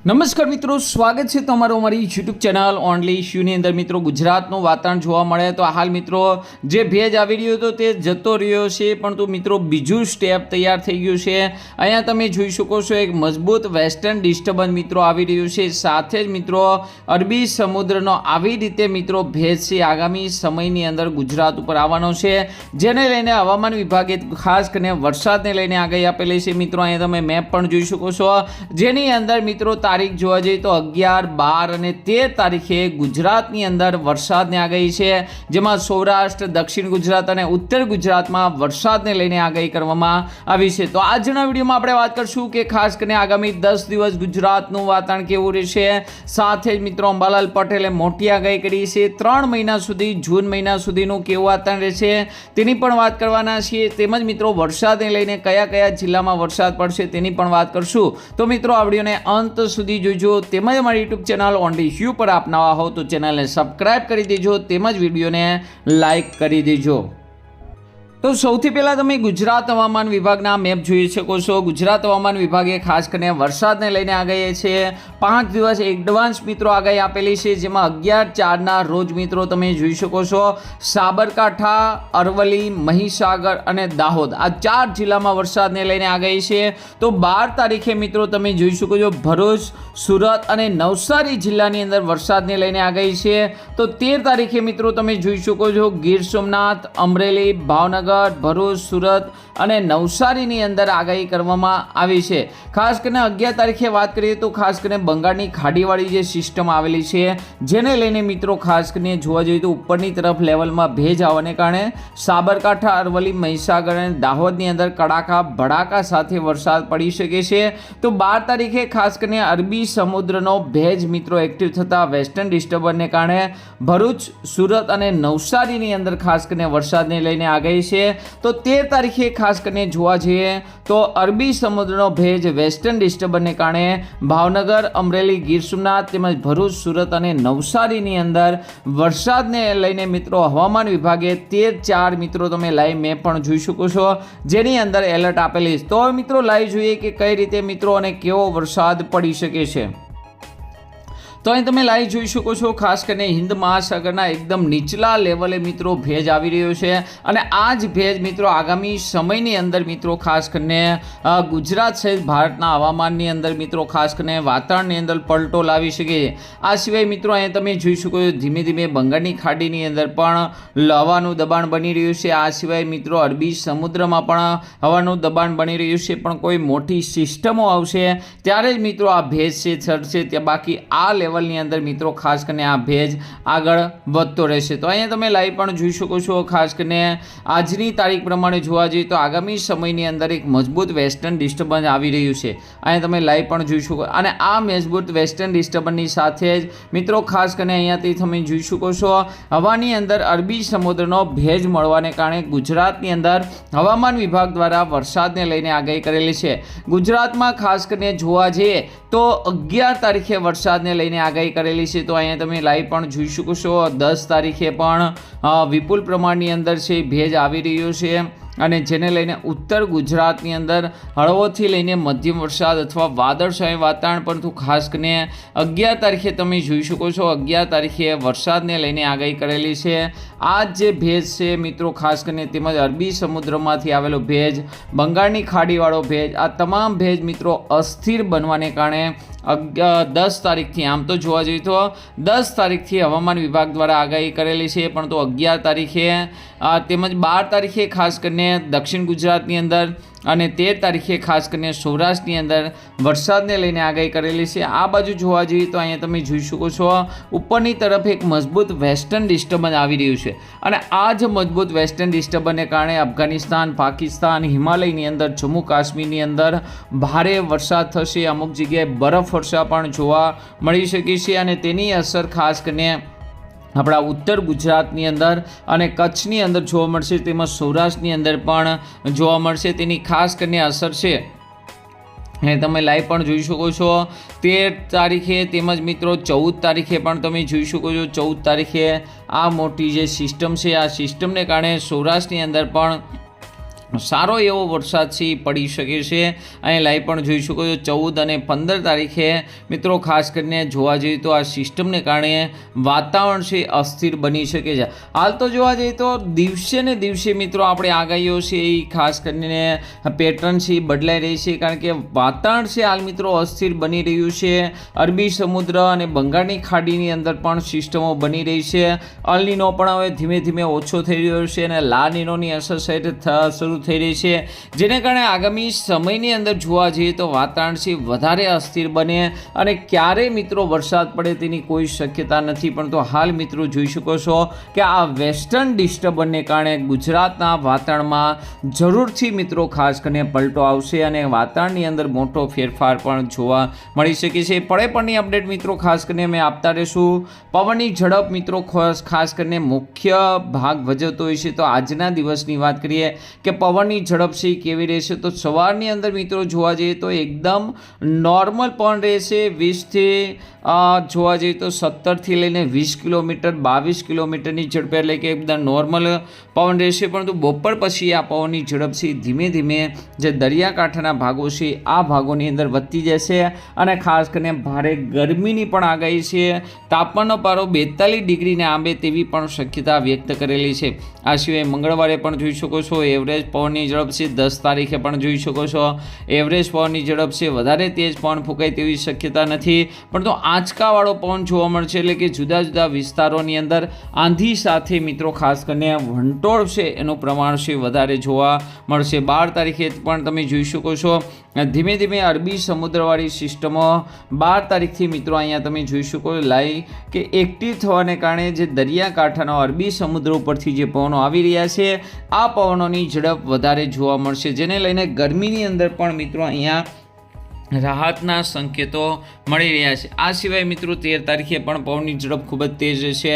નમસ્કાર મિત્રો, સ્વાગત છે તમારું અમારી યુટ્યુબ ચેનલ ઓનલી ઇશ્યુની અંદર. મિત્રો, ગુજરાતનું વાતાવરણ જોવા મળે તો હાલ મિત્રો, જે ભેજ આવી રહ્યો હતો તે જતો રહ્યો છે પણ તો મિત્રો, બીજું સ્ટેપ તૈયાર થઈ ગયું છે. અહીંયા તમે જોઈ શકો છો એક મજબૂત વેસ્ટર્ન ડિસ્ટર્બન્સ મિત્રો આવી રહ્યું છે. સાથે જ મિત્રો, અરબી સમુદ્રનો આવી રીતે મિત્રો ભેજ છે આગામી સમયની અંદર ગુજરાત ઉપર આવવાનો છે, જેને લઈને હવામાન વિભાગે ખાસ કરીને વરસાદને લઈને આગાહી આપેલી છે. મિત્રો, અહીંયા તમે મેપ પણ જોઈ શકો છો. જેની અંદર મિત્રો તારીખ જોવા જઈએ તો અગિયાર, બાર અને તેર તારીખે ગુજરાતની અંદર વરસાદની આગાહી છે. જેમાં સૌરાષ્ટ્ર, દક્ષિણ ગુજરાત અને ઉત્તર ગુજરાતમાં વરસાદને લઈને આગાહી કરવામાં આવી છે. તો આજના વિડીયોમાં આપણે વાત કરશું કે ખાસ કરીને આગામી દસ દિવસ ગુજરાતનું વાતાવરણ કેવું રહેશે. સાથે જ મિત્રો અંબાલાલ પટેલે મોટી આગાહી કરી છે. ત્રણ મહિના સુધી, જૂન મહિના સુધીનું કેવું વાતાવરણ રહેશે તેની પણ વાત કરવાના છીએ. તેમજ મિત્રો વરસાદને લઈને કયા કયા જિલ્લામાં વરસાદ પડશે તેની પણ વાત કરશું. તો મિત્રો, આ વિડીયોને અંત સુધી જોજો તેમજ અમારી યુટ્યુબ ચેનલ ઓનલી હ્યુ પર આપ નવા હો તો ચેનલને સબસ્ક્રાઇબ કરી દેજો તેમજ વિડીયોને લાઇક કરી દેજો. તો સૌથી પહેલાં તમે ગુજરાત હવામાન વિભાગના મેપ જોઈ શકો છો. ગુજરાત હવામાન વિભાગે ખાસ કરીને વરસાદને લઈને આગાહી છે. પાંચ દિવસ એડવાન્સ મિત્રો આગાહી આપેલી છે, જેમાં અગિયાર ચારના રોજ મિત્રો તમે જોઈ શકો છો. સાબરકાંઠા, અરવલ્લી, મહીસાગર અને દાહોદ આ ચાર જિલ્લામાં વરસાદને લઈને આગાહી છે. તો બાર તારીખે મિત્રો તમે જોઈ શકો છો, ભરૂચ, સુરત અને નવસારી જિલ્લાની અંદર વરસાદને લઈને આગાહી છે. તો તેર તારીખે મિત્રો તમે જોઈ શકો છો, ગીર સોમનાથ, અમરેલી, ભાવનગર ભરૂચ, સુરત અને નવસારીની અંદર આગાહી કરવામાં આવી છે. ખાસ કરીને અગિયાર તારીખે વાત કરીએ તો ખાસ કરીને બંગાળની ખાડીવાળી જે સિસ્ટમ આવેલી છે, જેને લઈને મિત્રો ખાસ કરીને જોવા જઈએ તો ઉપરની તરફ લેવલમાં ભેજ આવવાને કારણે સાબરકાંઠા, અરવલ્લી, મહીસાગર અને દાહોદની અંદર કડાકા, ભડાકા સાથે વરસાદ પડી શકે છે. તો બાર તારીખે ખાસ કરીને અરબી સમુદ્રનો ભેજ મિત્રો એક્ટિવ થતાં વેસ્ટર્ન ડિસ્ટર્બન્સને કારણે ભરૂચ, સુરત અને નવસારીની અંદર ખાસ કરીને વરસાદને લઈને આગાહી છે. તો તેર તારીખે ખાસ કરીને જોવા જઈએ તો અરબી સમુદ્રનો ભેજ વેસ્ટર્ન ડિસ્ટર્બન્સને કારણે ભાવનગર, અમરેલી, ગીર સોમનાથ તેમજ ભરૂચ, સુરત અને નવસારીની અંદર વરસાદને લઈને મિત્રો હવામાન વિભાગે તેર ચાર મિત્રો તમે લાઈવ મેપ પણ જોઈ શકો છો. જેની અંદર એલર્ટ આપેલી છે. તો મિત્રો લાઈવ જોઈએ કે કઈ રીતે મિત્રો અને કેવો વરસાદ પડી શકે છે. તો અહીં તમે લાઈવ જોઈ શકો છો, ખાસ કરીને હિન્દ મહાસાગરના એકદમ નીચલા લેવલે મિત્રો ભેજ આવી રહ્યો છે. અને આ જ ભેજ મિત્રો આગામી સમયની અંદર મિત્રો ખાસ કરીને ગુજરાત સહિત ભારતના હવામાનની અંદર મિત્રો ખાસ કરીને વાતાવરણની અંદર પલટો લાવી શકે. આ સિવાય મિત્રો અહીંયા તમે જોઈ શકો છો, ધીમે ધીમે બંગાળની ખાડીની અંદર પણ હવાનું દબાણ બની રહ્યું છે. આ સિવાય મિત્રો અરબી સમુદ્રમાં પણ હવાનું દબાણ બની રહ્યું છે, પણ કોઈ મોટી સિસ્ટમો આવશે. ત્યારે જ મિત્રો આ ભેજ છે ચડશે ત્યાં બાકી આ લેવલની અંદર મિત્રો, ખાસ કરીને આ ભેજ આગળ વધતો રહેશે. તો અહીંયા તમે લાઈવ પણ જોઈ શકો છો. ખાસ કરીને આજની તારીખ પ્રમાણે જોવા જઈએ તો આગામી સમયની અંદર એક મજબૂત વેસ્ટર્ન ડિસ્ટર્બન્સ આવી રહ્યું છે. અહીંયા તમે લાઈવ પણ જોઈ શકો. અને આ મજબૂત વેસ્ટર્ન ડિસ્ટર્બન્સની સાથે જ મિત્રો, ખાસ કરીને અહીંયાથી તમે જોઈ શકો છો, હવાની અંદર અરબી સમુદ્રનો ભેજ મળવાને કારણે ગુજરાતની અંદર હવામાન વિભાગ દ્વારા વરસાદને લઈને આગાહી કરેલી છે. ગુજરાતમાં ખાસ કરીને જોવા જઈએ તો અગિયાર તારીખે વરસાદને લઈને આગાહી કરેલી છે, તો અહીંયા તમે લાઈવ પણ જોઈ શકો છો. દસ તારીખે પણ વિપુલ પ્રમાણની અંદર છે, ભેજ આવી રહ્યો છે. અને જેને લઈને ઉત્તર ગુજરાતની અંદર હળવોથી લઈને મધ્યમ વરસાદ અથવા વાદળછાયું વાતાવરણ, પરંતુ ખાસ કરીને અગિયાર તારીખે તમે જોઈ શકો છો, અગિયાર તારીખે વરસાદને લઈને આગાહી કરેલી છે. આ જે ભેજ છે મિત્રો, ખાસ કરીને તેમજ અરબી સમુદ્રમાંથી આવેલો ભેજ, બંગાળની ખાડીવાળો ભેજ, આ તમામ ભેજ મિત્રો અસ્થિર બનવાને કારણે દસ તારીખથી, આમ તો જોવા જઈએ તો દસ તારીખથી હવામાન વિભાગ દ્વારા આગાહી કરેલી છે, પરંતુ અગિયાર તારીખે તેમજ બાર તારીખે ખાસ કરીને દક્ષિણ ગુજરાતની અંદર અને તેર તારીખે ખાસ કરીને સૌરાષ્ટ્રની અંદર વરસાદને લઈને આગાહી કરેલી છે. આ બાજુ જોવા જઈએ તો અહીંયા તમે જોઈ શકો છો, ઉપરની તરફ એક મજબૂત વેસ્ટર્ન ડિસ્ટર્બન્સ આવી રહ્યું છે. અને આ જ મજબૂત વેસ્ટર્ન ડિસ્ટર્બન્સને કારણે અફઘાનિસ્તાન, પાકિસ્તાન, હિમાલયની અંદર, જમ્મુ કાશ્મીરની અંદર ભારે વરસાદ થશે. અમુક જગ્યાએ બરફ વર્ષા પણ જોવા મળી શકે છે અને તેની અસર ખાસ કરીને આપણા ઉત્તર ગુજરાતની અંદર અને કચ્છની અંદર જોવા મળશે, તેમજ સૌરાષ્ટ્રની અંદર પણ જોવા મળશે. તેની ખાસ કરીને અસર છે. એ તમે લાઈવ પણ જોઈ શકો છો. તેર તારીખે તેમજ મિત્રો ચૌદ તારીખે પણ તમે જોઈ શકો છો. ચૌદ તારીખે આ મોટી જે સિસ્ટમ છે, આ સિસ્ટમને કારણે સૌરાષ્ટ્રની અંદર પણ સારો એવો વરસાદ છે પડી શકે છે. અહીં લાઈવ પણ જોઈ શકો છો. ચૌદ અને પંદર તારીખે મિત્રો ખાસ કરીને જોવા જઈએ તો આ સિસ્ટમને કારણે વાતાવરણ છે અસ્થિર બની શકે છે. હાલ તો જોવા જઈએ તો દિવસે ને દિવસે મિત્રો આપણે આગાહીઓ છે એ ખાસ કરીને પેટર્ન છે એ બદલાઈ રહી છે. કારણ કે વાતાવરણ છે હાલ મિત્રો અસ્થિર બની રહ્યું છે. અરબી સમુદ્ર અને બંગાળની ખાડીની અંદર પણ સિસ્ટમો બની રહી છે. અલનીનો પણ હવે ધીમે ધીમે ઓછો થઈ રહ્યો છે અને લા નીનોની અસર સાઈડ થ- શરૂ થઈ રહી છે. જેને કારણે આગામી સમયની અંદર જોવા જઈએ તો વાતાવરણ છે વધારે અસ્થિર બને અને ક્યારે મિત્રો વરસાદ પડે તેની કોઈ શક્યતા નથી. પણ તો હાલ મિત્રો જોઈ શકો છો કે આ વેસ્ટર્ન ડિસ્ટર્બનને કારણે ગુજરાતના વાતાવરણમાં જરૂરથી મિત્રો ખાસ કરીને પલટો આવશે અને વાતાવરણની અંદર મોટો ફેરફાર પણ જોવા મળી શકે છે. પડે પણની અપડેટ મિત્રો ખાસ કરીને અમે આપતા રહીશું. પવનની ઝડપ મિત્રો ખાસ કરીને મુખ્ય ભાગ ભજવતો હોય છે. તો આજના દિવસની વાત કરીએ કે પવનની ઝડપ છે એ કેવી રહેશે? તો સવારની અંદર મિત્રો જોવા જઈએ તો એકદમ નોર્મલ પણ રહેશે. વીસથી જોવા જઈએ તો સત્તરથી લઈને વીસ કિલોમીટર, બાવીસ કિલોમીટરની ઝડપે એટલે કે એકદમ નોર્મલ પવન રહેશે. પરંતુ બપોર પછી આ પવનની ઝડપ છે ધીમે ધીમે જે દરિયાકાંઠાના ભાગો છે, આ ભાગોની અંદર વધતી જશે અને ખાસ કરીને ભારે ગરમીની પણ આગાહી છે. તાપમાનનો પારો બેતાલીસ ડિગ્રીને આંબે તેવી પણ શક્યતા વ્યક્ત કરેલી છે. આ સિવાય મંગળવારે પણ જોઈ શકો છો, એવરેજ પવનની ઝડપ છે દસ તારીખે પણ જોઈ શકો છો. એવરેજ પવનની ઝડપ છે વધારે તેજ પવન ફૂંકાય તેવી શક્યતા નથી. પરંતુ આંચકાવાળો પવન જોવા મળશે એટલે કે જુદા જુદા વિસ્તારોની અંદર આંધી સાથે મિત્રો ખાસ કરીને વંટોળ છે એનું પ્રમાણ છે વધારે જોવા મળશે. બાર તારીખે પણ તમે જોઈ શકો છો. ધીમે ધીમે અરબી સમુદ્રવાળી સિસ્ટમો બાર તારીખથી મિત્રો અહીંયા તમે જોઈ શકો લાઈ કે એક્ટિવ થવાને કારણે જે દરિયાકાંઠાનો અરબી સમુદ્ર ઉપરથી જે પવનો આવી રહ્યા છે, આ પવનોની ઝડપ વધારે જોવા મળશે, જેને લઈને ગરમીની અંદર પણ મિત્રો અહીંયા રાહતના સંકેતો મળી રહ્યા છે. આ સિવાય મિત્રો તેર તારીખે પણ પવનની ઝડપ ખૂબ જ તેજ રહેશે.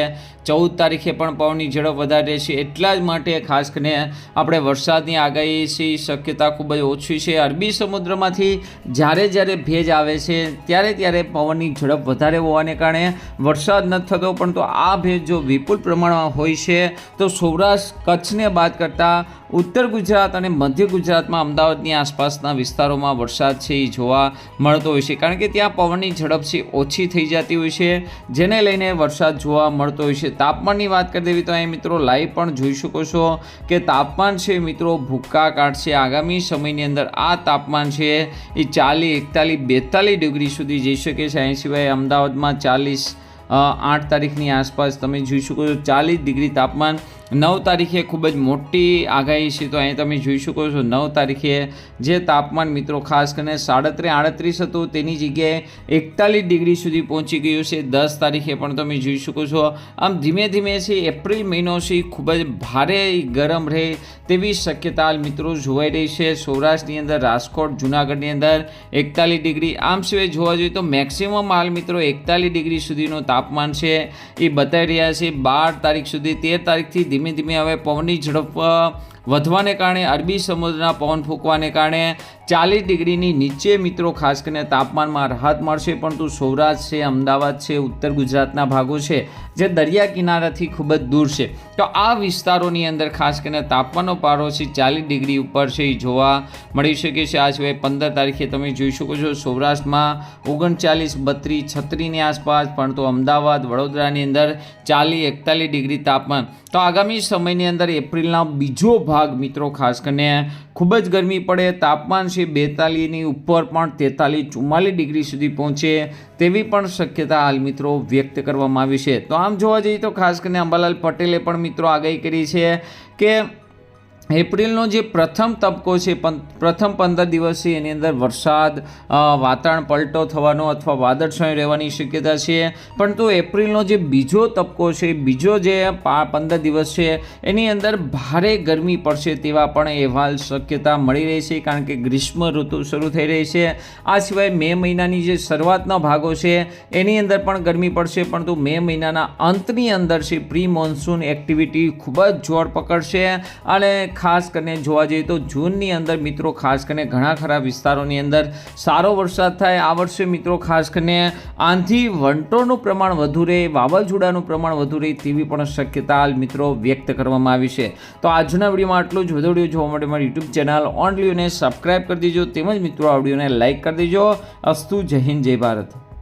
ચૌદ તારીખે પણ પવનની ઝડપ વધારે રહેશે. એટલા જ માટે ખાસ કરીને આપણે વરસાદની આગાહી શક્યતા ખૂબ જ ઓછી છે. અરબી સમુદ્રમાંથી જ્યારે જ્યારે ભેજ આવે છે, ત્યારે ત્યારે પવનની ઝડપ વધારે હોવાને કારણે વરસાદ નથી થતો પણ તો આ ભેજ જો વિપુલ પ્રમાણમાં હોય છે, તો સૌરાષ્ટ્ર કચ્છને બાદ કરતાં ઉત્તર ગુજરાત અને મધ્ય ગુજરાતમાં અમદાવાદની આસપાસના વિસ્તારોમાં વરસાદ છે, એ જોવા મળતો હોય છે. કારણ કે ત્યાં પવનની ઝડપ છે, ઓછી થઈ જતી હોય છે, જેને લઈને વરસાદ જોવા મળતો હોય છે. તાપમાનની વાત કરી દેવી તો અહીં મિત્રો લાઈવ પણ જોઈ શકો છો કે તાપમાન છે મિત્રો ભૂક્કા કાઢશે આગામી સમયની અંદર આ તાપમાન છે, એ ચાલીસ, એકતાલીસ, બેતાલીસ ડિગ્રી સુધી જઈ શકે છે. અહીં સિવાય અમદાવાદમાં ચાલીસ આઠ તારીખની આસપાસ તમે જોઈ શકો છો. ચાલીસ ડિગ્રી તાપમાન નવ તારીખે ખૂબ જ મોટી આગાહી છે, તો અહીં તમે જોઈ શકો છો, નવ તારીખે જે તાપમાન મિત્રો, ખાસ કરીને સાડત્રે આડત્રીસ હતું, તેની જગ્યાએ એકતાલીસ ડિગ્રી સુધી પહોંચી ગયું છે. દસ તારીખે પણ તમે જોઈ શકો છો, આમ ધીમે ધીમે છે, એપ્રિલ મહિનો છે, ખૂબ જ ભારે ગરમ રહે તેવી શક્યતા મિત્રો જોવાઈ રહી છે. સૌરાષ્ટ્રની અંદર, રાજકોટ, જુનાગઢની અંદર એકતાલીસ ડિગ્રી. આમ સિવાય જોવા જોઈએ તો મેક્સિમમ હાલ મિત્રો એકતાલીસ ડિગ્રી સુધીનું તાપમાન છે, એ બતાવી રહ્યા છે. બાર તારીખ સુધી, તેર તારીખથી ધીમે ધીમે હવે પવનની ઝડપ વધવાને કારણે અરબી સમુદ્રના પવન ફૂંકવાને કારણે ચાલીસ ડિગ્રીની નીચે મિત્રો, ખાસ કરીને તાપમાનમાં રાહત મળશે. પરંતુ સૌરાષ્ટ્ર છે, અમદાવાદ છે, ઉત્તર ગુજરાતના ભાગો છે, જે દરિયા કિનારાથી ખૂબ જ દૂર છે. તો આ વિસ્તારોની અંદર ખાસ કરીને તાપમાનનો પારો છે ચાલીસ ડિગ્રી ઉપર છે. એ જોવા મળી શકે છે. આ સિવાય પંદર તારીખે તમે જોઈ શકો છો, સૌરાષ્ટ્રમાં ઓગણચાલીસ, બત્રીસ, છત્રીસની આસપાસ, પરંતુ અમદાવાદ, વડોદરાની અંદર ચાલીસ, એકતાલીસ ડિગ્રી તાપમાન. તો આગામી સમયની અંદર એપ્રિલના બીજો ભાગ મિત્રો, ખાસ કરીને ખૂબ જ ગરમી પડે, તાપમાન છે બેતાલીસની ઉપર પણ તેતાલીસ ચુમ્માલીસ ડિગ્રી સુધી પહોંચે તેવી પણ શક્યતા હાલ મિત્રો વ્યક્ત કરવામાં આવી છે. તો આમ જોવા જઈએ તો ખાસ કરીને અંબાલાલ પટેલે પણ મિત્રો આગાહી કરી છે કે એપ્રિલનો જે પ્રથમ તબક્કો છે પ્રથમ પંદર દિવસ છે, એની અંદર વરસાદ વાતાવરણ પલટો થવાનો અથવા વાદળછાયું રહેવાની શક્યતા છે. પરંતુ એપ્રિલનો જે બીજો તબક્કો છે, બીજો જે પંદર દિવસ છે, એની અંદર ભારે ગરમી પડશે તેવા પણ અહેવાલ શક્યતા મળી રહી છે, કારણ કે ગ્રીષ્મ ઋતુ શરૂ થઈ રહી છે. આ સિવાય મે મહિનાની જે શરૂઆતના ભાગો છે, એની અંદર પણ ગરમી પડશે, પરંતુ મે મહિનાના અંતની અંદર છે પ્રી મોન્સૂન એક્ટિવિટી ખૂબ જ જોર પકડશે. અને ખાસ કરીને જોવા જઈએ તો જૂનની અંદર મિત્રો ખાસ કરીને ઘણા ખરા વિસ્તારોની અંદર સારો વરસાદ થાય. આ વર્ષે મિત્રો ખાસ કરીને આંધી વંટોળનું પ્રમાણ વધુ રહે, વાવાઝોડાનું પ્રમાણ વધુ રહે તેવી પણ શક્યતા મિત્રો વ્યક્ત કરવામાં આવી છે. તો આજના વિડીયોમાં આટલું જ. વધુ વીડિયો જોવા માટે મારી યુટ્યુબ ચેનલ ઓનલીઓને સબસ્ક્રાઈબ કરી દેજો. તેમજ મિત્રો આ વિડીયોને લાઇક કરી દેજો. અસ્તુ જય હિન્દ, જય ભારત.